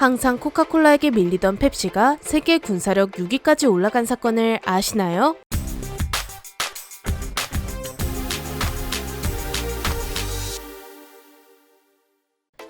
항상 코카콜라에게 밀리던 펩시가 세계 군사력 6위까지 올라간 사건을 아시나요?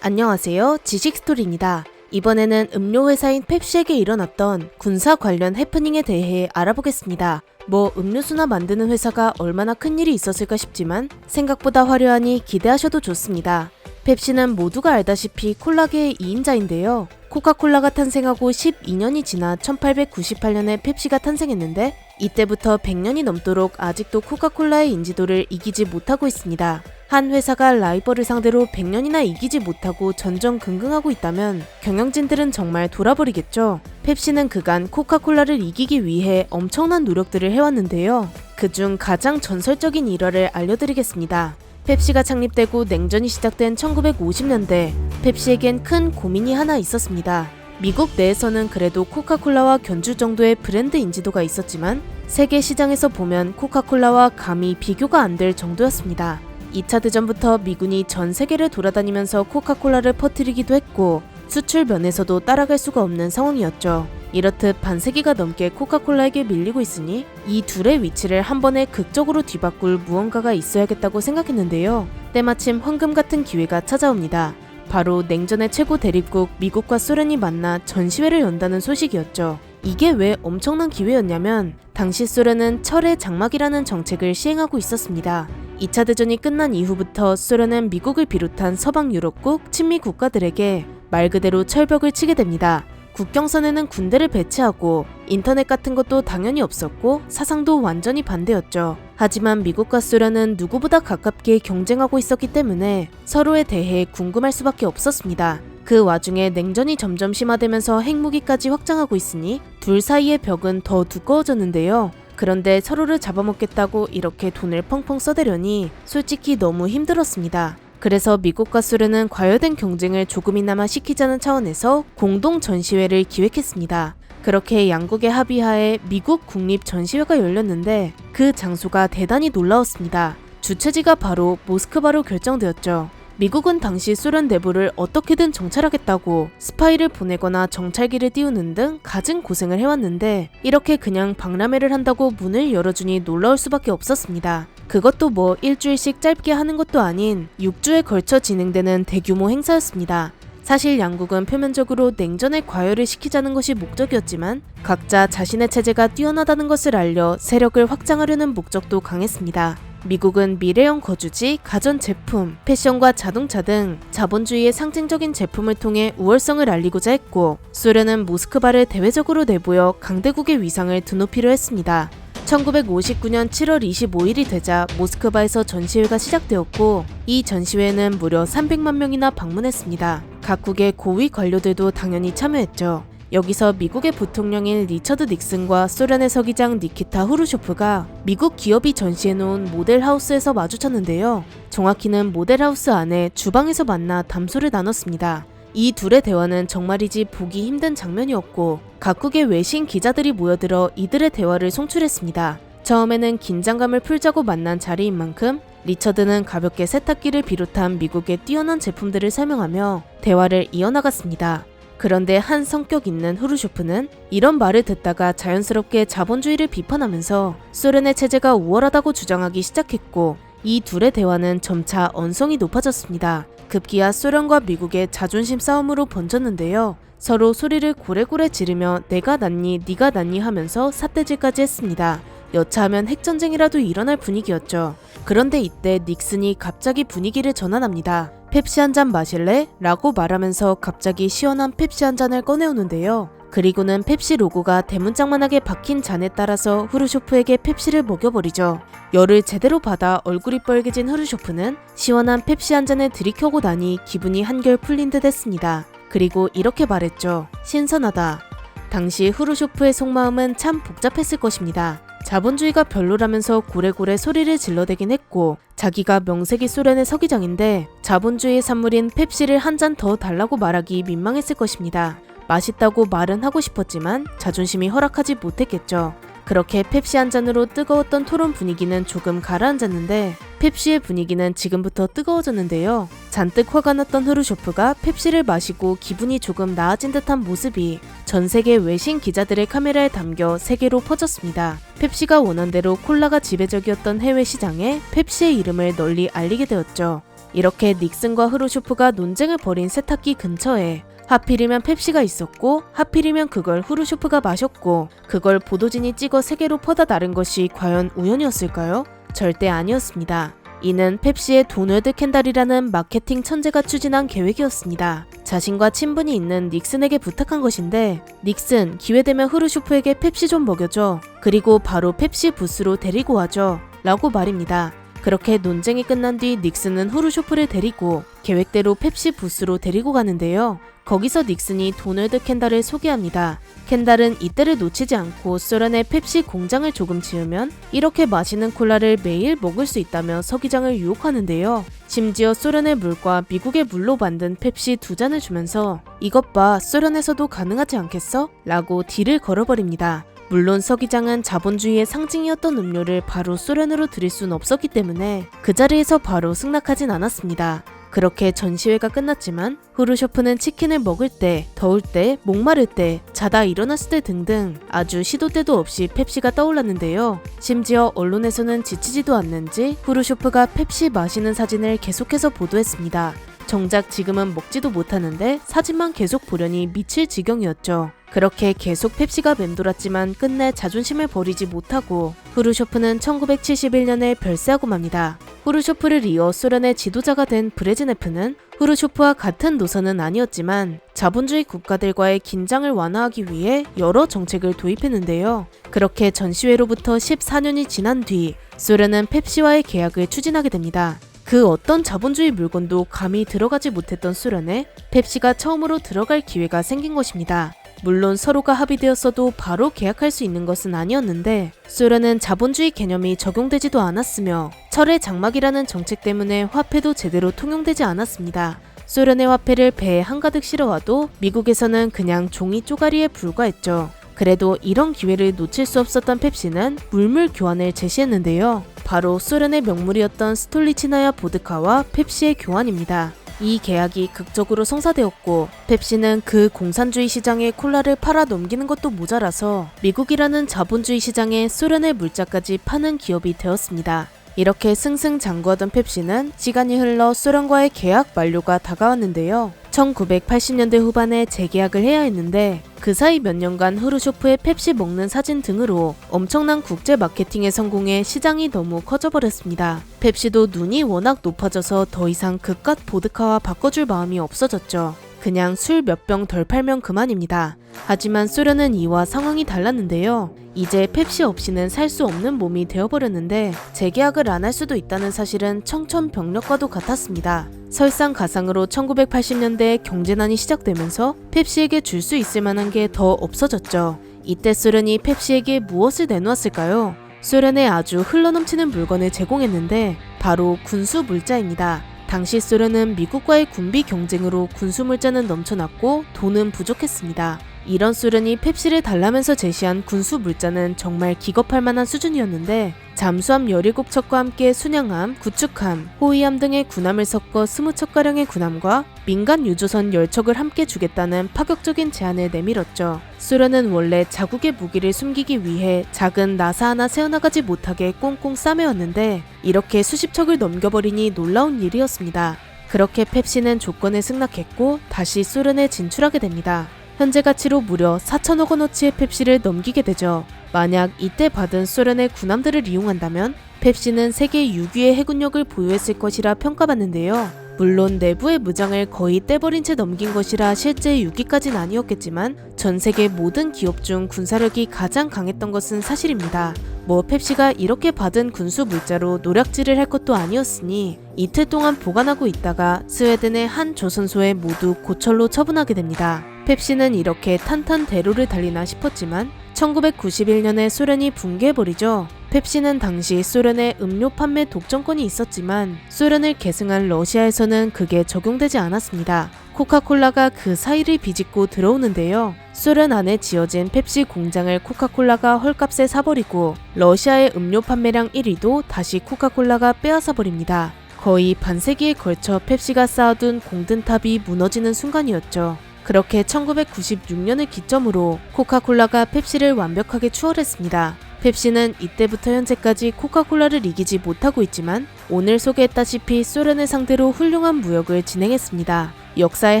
안녕하세요. 지식스토리입니다. 이번에는 음료 회사인 펩시에게 일어났던 군사 관련 해프닝에 대해 알아보겠습니다. 뭐 음료수나 만드는 회사가 얼마나 큰 일이 있었을까 싶지만 생각보다 화려하니 기대하셔도 좋습니다. 펩시는 모두가 알다시피 콜라계의 2인자인데요. 코카콜라가 탄생하고 12년이 지나 1898년에 펩시가 탄생했는데 이때부터 100년이 넘도록 아직도 코카콜라의 인지도를 이기지 못하고 있습니다. 한 회사가 라이벌을 상대로 100년이나 이기지 못하고 전전긍긍하고 있다면 경영진들은 정말 돌아버리겠죠. 펩시는 그간 코카콜라를 이기기 위해 엄청난 노력들을 해왔는데요. 그중 가장 전설적인 일화를 알려드리겠습니다. 펩시가 창립되고 냉전이 시작된 1950년대, 펩시에겐 큰 고민이 하나 있었습니다. 미국 내에서는 그래도 코카콜라와 견줄 정도의 브랜드 인지도가 있었지만 세계 시장에서 보면 코카콜라와 감히 비교가 안 될 정도였습니다. 2차 대전부터 미군이 전 세계를 돌아다니면서 코카콜라를 퍼뜨리기도 했고 수출 면에서도 따라갈 수가 없는 상황이었죠. 이렇듯 반세기가 넘게 코카콜라에게 밀리고 있으니 이 둘의 위치를 한 번에 극적으로 뒤바꿀 무언가가 있어야겠다고 생각했는데요. 때마침 황금 같은 기회가 찾아옵니다. 바로 냉전의 최고 대립국 미국과 소련이 만나 전시회를 연다는 소식이었죠. 이게 왜 엄청난 기회였냐면 당시 소련은 철의 장막이라는 정책을 시행하고 있었습니다. 2차 대전이 끝난 이후부터 소련은 미국을 비롯한 서방 유럽국 친미 국가들에게 말 그대로 철벽을 치게 됩니다. 국경선에는 군대를 배치하고 인터넷 같은 것도 당연히 없었고 사상도 완전히 반대였죠. 하지만 미국과 소련은 누구보다 가깝게 경쟁하고 있었기 때문에 서로에 대해 궁금할 수밖에 없었습니다. 그 와중에 냉전이 점점 심화되면서 핵무기까지 확장하고 있으니 둘 사이의 벽은 더 두꺼워졌는데요. 그런데 서로를 잡아먹겠다고 이렇게 돈을 펑펑 써대려니 솔직히 너무 힘들었습니다. 그래서 미국과 소련은 과열된 경쟁을 조금이나마 시키자는 차원에서 공동 전시회를 기획했습니다. 그렇게 양국의 합의하에 미국 국립 전시회가 열렸는데 그 장소가 대단히 놀라웠습니다. 주최지가 바로 모스크바로 결정되었죠. 미국은 당시 소련 내부를 어떻게든 정찰하겠다고 스파이를 보내거나 정찰기를 띄우는 등 갖은 고생을 해왔는데 이렇게 그냥 박람회를 한다고 문을 열어주니 놀라울 수밖에 없었습니다. 그것도 뭐 일주일씩 짧게 하는 것도 아닌 6주에 걸쳐 진행되는 대규모 행사였습니다. 사실 양국은 표면적으로 냉전의 과열을 시키자는 것이 목적이었지만 각자 자신의 체제가 뛰어나다는 것을 알려 세력을 확장하려는 목적도 강했습니다. 미국은 미래형 거주지, 가전제품, 패션과 자동차 등 자본주의의 상징적인 제품을 통해 우월성을 알리고자 했고 소련은 모스크바를 대외적으로 내보여 강대국의 위상을 드높이려 했습니다. 1959년 7월 25일이 되자 모스크바에서 전시회가 시작되었고 이 전시회는 무려 300만 명이나 방문했습니다. 각국의 고위 관료들도 당연히 참여했죠. 여기서 미국의 부통령인 리처드 닉슨과 소련의 서기장 니키타 후르쇼프가 미국 기업이 전시해놓은 모델하우스에서 마주쳤는데요. 정확히는 모델하우스 안에 주방에서 만나 담소를 나눴습니다. 이 둘의 대화는 정말이지 보기 힘든 장면이었고 각국의 외신 기자들이 모여들어 이들의 대화를 송출했습니다. 처음에는 긴장감을 풀자고 만난 자리인 만큼 리처드는 가볍게 세탁기를 비롯한 미국의 뛰어난 제품들을 설명하며 대화를 이어나갔습니다. 그런데 한 성격 있는 후르쇼프는 이런 말을 듣다가 자연스럽게 자본주의를 비판하면서 소련의 체제가 우월하다고 주장하기 시작했고 이 둘의 대화는 점차 언성이 높아졌습니다. 급기야 소련과 미국의 자존심 싸움으로 번졌는데요. 서로 소리를 고래고래 지르며 내가 낫니 네가 낫니 하면서 삿대질까지 했습니다. 여차하면 핵전쟁이라도 일어날 분위기였죠. 그런데 이때 닉슨이 갑자기 분위기를 전환합니다. 펩시 한 잔 마실래? 라고 말하면서 갑자기 시원한 펩시 한 잔을 꺼내오는데요. 그리고는 펩시 로고가 대문짝만하게 박힌 잔에 따라서 후르쇼프에게 펩시를 먹여버리죠. 열을 제대로 받아 얼굴이 빨개진 후르쇼프는 시원한 펩시 한 잔을 들이켜고 나니 기분이 한결 풀린 듯 했습니다. 그리고 이렇게 말했죠. 신선하다. 당시 후르쇼프의 속마음은 참 복잡했을 것입니다. 자본주의가 별로라면서 고래고래 소리를 질러대긴 했고 자기가 명색이 소련의 서기장인데 자본주의의 산물인 펩시를 한 잔 더 달라고 말하기 민망했을 것입니다. 맛있다고 말은 하고 싶었지만 자존심이 허락하지 못했겠죠. 그렇게 펩시 한 잔으로 뜨거웠던 토론 분위기는 조금 가라앉았는데 펩시의 분위기는 지금부터 뜨거워졌는데요. 잔뜩 화가 났던 흐르쇼프가 펩시를 마시고 기분이 조금 나아진 듯한 모습이 전 세계 외신 기자들의 카메라에 담겨 세계로 퍼졌습니다. 펩시가 원한대로 콜라가 지배적이었던 해외 시장에 펩시의 이름을 널리 알리게 되었죠. 이렇게 닉슨과 흐르쇼프가 논쟁을 벌인 세탁기 근처에 하필이면 펩시가 있었고 하필이면 그걸 후르쇼프가 마셨고 그걸 보도진이 찍어 세계로 퍼다 나른 것이 과연 우연이었을까요? 절대 아니었습니다. 이는 펩시의 도널드 캔달이라는 마케팅 천재가 추진한 계획이었습니다. 자신과 친분이 있는 닉슨에게 부탁한 것인데 닉슨 기회되면 흐르쇼프에게 펩시 좀 먹여줘. 그리고 바로 펩시 부스로 데리고 와줘. 라고 말입니다. 그렇게 논쟁이 끝난 뒤 닉슨은 후르쇼프를 데리고 계획대로 펩시 부스로 데리고 가는데요. 거기서 닉슨이 도널드 캔달을 소개합니다. 캔달은 이때를 놓치지 않고 소련의 펩시 공장을 조금 지으면 이렇게 마시는 콜라를 매일 먹을 수 있다며 서기장을 유혹하는데요. 심지어 소련의 물과 미국의 물로 만든 펩시 두 잔을 주면서 이것 봐 소련에서도 가능하지 않겠어? 라고 딜을 걸어버립니다. 물론 서기장은 자본주의의 상징이었던 음료를 바로 소련으로 들일 순 없었기 때문에 그 자리에서 바로 승낙하진 않았습니다. 그렇게 전시회가 끝났지만 후르쇼프는 치킨을 먹을 때, 더울 때, 목마를 때, 자다 일어났을 때 등등 아주 시도 때도 없이 펩시가 떠올랐는데요. 심지어 언론에서는 지치지도 않는지 후르쇼프가 펩시 마시는 사진을 계속해서 보도했습니다. 정작 지금은 먹지도 못하는데 사진만 계속 보려니 미칠 지경이었죠. 그렇게 계속 펩시가 맴돌았지만 끝내 자존심을 버리지 못하고 후르쇼프는 1971년에 별세하고 맙니다. 후르쇼프를 이어 소련의 지도자가 된 브레즈네프는 후르쇼프와 같은 노선은 아니었지만 자본주의 국가들과의 긴장을 완화하기 위해 여러 정책을 도입했는데요. 그렇게 전시회로부터 14년이 지난 뒤 소련은 펩시와의 계약을 추진하게 됩니다. 그 어떤 자본주의 물건도 감히 들어가지 못했던 소련에 펩시가 처음으로 들어갈 기회가 생긴 것입니다. 물론 서로가 합의되었어도 바로 계약할 수 있는 것은 아니었는데 소련은 자본주의 개념이 적용되지도 않았으며 철의 장막이라는 정책 때문에 화폐도 제대로 통용되지 않았습니다. 소련의 화폐를 배에 한가득 실어와도 미국에서는 그냥 종이 쪼가리에 불과했죠. 그래도 이런 기회를 놓칠 수 없었던 펩시는 물물 교환을 제시했는데요. 바로 소련의 명물이었던 스톨리치나야 보드카와 펩시의 교환입니다. 이 계약이 극적으로 성사되었고 펩시는 그 공산주의 시장에 콜라를 팔아 넘기는 것도 모자라서 미국이라는 자본주의 시장에 소련의 물자까지 파는 기업이 되었습니다. 이렇게 승승장구하던 펩시는 시간이 흘러 소련과의 계약 만료가 다가왔는데요. 1980년대 후반에 재계약을 해야 했는데 그 사이 몇 년간 후르쇼프의 펩시 먹는 사진 등으로 엄청난 국제 마케팅에 성공해 시장이 너무 커져버렸습니다. 펩시도 눈이 워낙 높아져서 더 이상 그깟 보드카와 바꿔줄 마음이 없어졌죠. 그냥 술 몇 병 덜 팔면 그만입니다. 하지만 소련은 이와 상황이 달랐는데요. 이제 펩시 없이는 살 수 없는 몸이 되어버렸는데 재계약을 안 할 수도 있다는 사실은 청천벽력과도 같았습니다. 설상가상으로 1980년대에 경제난이 시작되면서 펩시에게 줄 수 있을 만한 게 더 없어졌죠. 이때 소련이 펩시에게 무엇을 내놓았을까요? 소련에 아주 흘러넘치는 물건을 제공했는데 바로 군수 물자입니다. 당시 소련은 미국과의 군비 경쟁으로 군수 물자는 넘쳐났고 돈은 부족했습니다. 이런 소련이 펩시를 달라면서 제시한 군수 물자는 정말 기겁할 만한 수준이었는데 잠수함 17척과 함께 순양함, 구축함, 호위함 등의 군함을 섞어 20척가량의 군함과 민간 유조선 10척을 함께 주겠다는 파격적인 제안을 내밀었죠. 소련은 원래 자국의 무기를 숨기기 위해 작은 나사 하나 세워나가지 못하게 꽁꽁 싸매었는데 이렇게 수십 척을 넘겨버리니 놀라운 일이었습니다. 그렇게 펩시는 조건을 승낙했고 다시 소련에 진출하게 됩니다. 현재 가치로 무려 4천억 원어치의 펩시를 넘기게 되죠. 만약 이때 받은 소련의 군함들을 이용한다면 펩시는 세계 6위의 해군력을 보유했을 것이라 평가받는데요. 물론 내부의 무장을 거의 떼버린 채 넘긴 것이라 실제 6위까진 아니었겠지만 전 세계 모든 기업 중 군사력이 가장 강했던 것은 사실입니다. 뭐 펩시가 이렇게 받은 군수 물자로 노략질을 할 것도 아니었으니 이틀 동안 보관하고 있다가 스웨덴의 한 조선소에 모두 고철로 처분하게 됩니다. 펩시는 이렇게 탄탄대로를 달리나 싶었지만 1991년에 소련이 붕괴해버리죠. 펩시는 당시 소련의 음료 판매 독점권이 있었지만 소련을 계승한 러시아에서는 그게 적용되지 않았습니다. 코카콜라가 그 사이를 비집고 들어오는데요. 소련 안에 지어진 펩시 공장을 코카콜라가 헐값에 사버리고 러시아의 음료 판매량 1위도 다시 코카콜라가 빼앗아 버립니다. 거의 반세기에 걸쳐 펩시가 쌓아둔 공든탑이 무너지는 순간이었죠. 그렇게 1996년을 기점으로 코카콜라가 펩시를 완벽하게 추월했습니다. 펩시는 이때부터 현재까지 코카콜라를 이기지 못하고 있지만 오늘 소개했다시피 소련을 상대로 훌륭한 무역을 진행했습니다. 역사의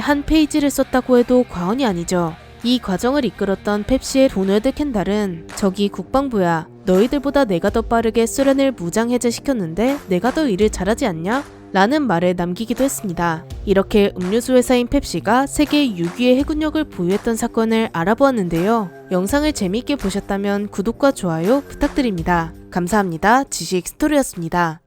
한 페이지를 썼다고 해도 과언이 아니죠. 이 과정을 이끌었던 펩시의 도널드 켄달은 저기 국방부야 너희들보다 내가 더 빠르게 소련을 무장 해제시켰는데 내가 더 일을 잘하지 않냐? 라는 말을 남기기도 했습니다. 이렇게 음료수 회사인 펩시가 세계 6위의 해군력을 보유했던 사건을 알아보았는데요. 영상을 재미있게 보셨다면 구독과 좋아요 부탁드립니다. 감사합니다. 지식 스토리였습니다.